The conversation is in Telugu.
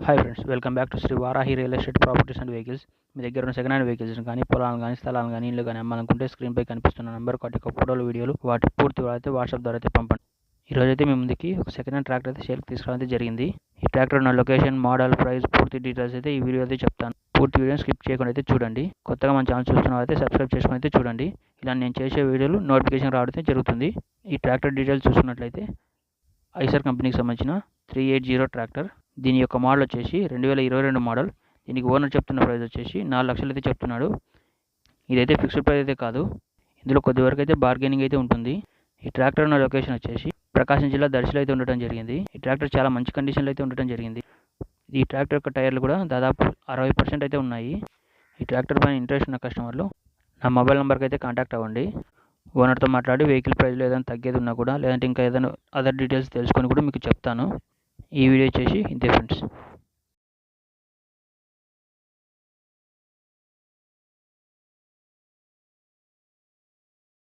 Hi friends welcome back to Shri Varahi real estate properties and vehicles మీ దగ్గర ఉన్న సెకండ్ హ్యాండ్ వెహికల్స్ కానీ పొలాలను కానీ స్థలాలను కానీ ఇల్లు కానీ అమ్మాలనుకుంటే స్క్రీన్పై కనిపిస్తున్న నెంబర్ వాటి యొక్క ఫోటోలు వీడియోలు వాటి పూర్తి అయితే వాట్సాప్ ద్వారా అయితే పంపండి. ఈరోజు అయితే మీ ముందుకి ఒక సెకండ్ హ్యాండ్ ట్రాక్టర్ అయితే సేల్కి తీసుకురావడం జరిగింది. ఈ ట్రాక్టర్ ఉన్న లొకేషన్ మోడల్ ప్రైస్ పూర్తి డీటెయిల్స్ అయితే ఈ వీడియో అయితే చెప్తాను. పూర్తి వీడియో స్కిప్ చేయకుండా అయితే చూడండి. కొత్తగా మన ఛానల్ చూస్తున్న అయితే సబ్స్క్రైబ్ చేసుకుని అయితే చూడండి. ఇలా నేను చేసే వీడియోలు నోటిఫికేషన్ రావడం జరుగుతుంది. ఈ ట్రాక్టర్ డీటెయిల్స్ చూసుకున్నట్లయితే ఐసర్ కంపెనీకి సంబంధించిన త్రీ ఎయిట్ జీరో ట్రాక్టర్ దీని యొక్క మోడల్ వచ్చేసి రెండు వేల ఇరవై రెండు మోడల్ దీనికి ఓనర్ చెప్తున్న ప్రైస్ వచ్చేసి నాలుగు లక్షలు అయితే చెప్తున్నాడు. ఇదైతే ఫిక్స్డ్ ప్రైస్ అయితే కాదు. ఇందులో కొద్ది వరకు అయితే బార్గెనింగ్ అయితే ఉంటుంది. ఈ ట్రాక్టర్ ఉన్న లొకేషన్ వచ్చేసి ప్రకాశం జిల్లా దర్శిలో అయితే ఉండటం జరిగింది. ఈ ట్రాక్టర్ చాలా మంచి కండిషన్లో అయితే ఉండటం జరిగింది. ఈ ట్రాక్టర్ యొక్క టైర్లు కూడా దాదాపు అరవై పర్సెంట్ అయితే ఉన్నాయి. ఈ ట్రాక్టర్ పైన ఇంట్రెస్ట్ ఉన్న కస్టమర్లు నా మొబైల్ నెంబర్కి అయితే కాంటాక్ట్ అవ్వండి. ఓనర్తో మాట్లాడి వెహికల్ ప్రైస్లో ఏదైనా తగ్గేది ఉన్నా కూడా లేదంటే ఇంకా ఏదైనా అదర్ డీటెయిల్స్ తెలుసుకొని కూడా మీకు చెప్తాను. ఈ వీడియో చేసి ఇంతే ఫ్రెండ్స్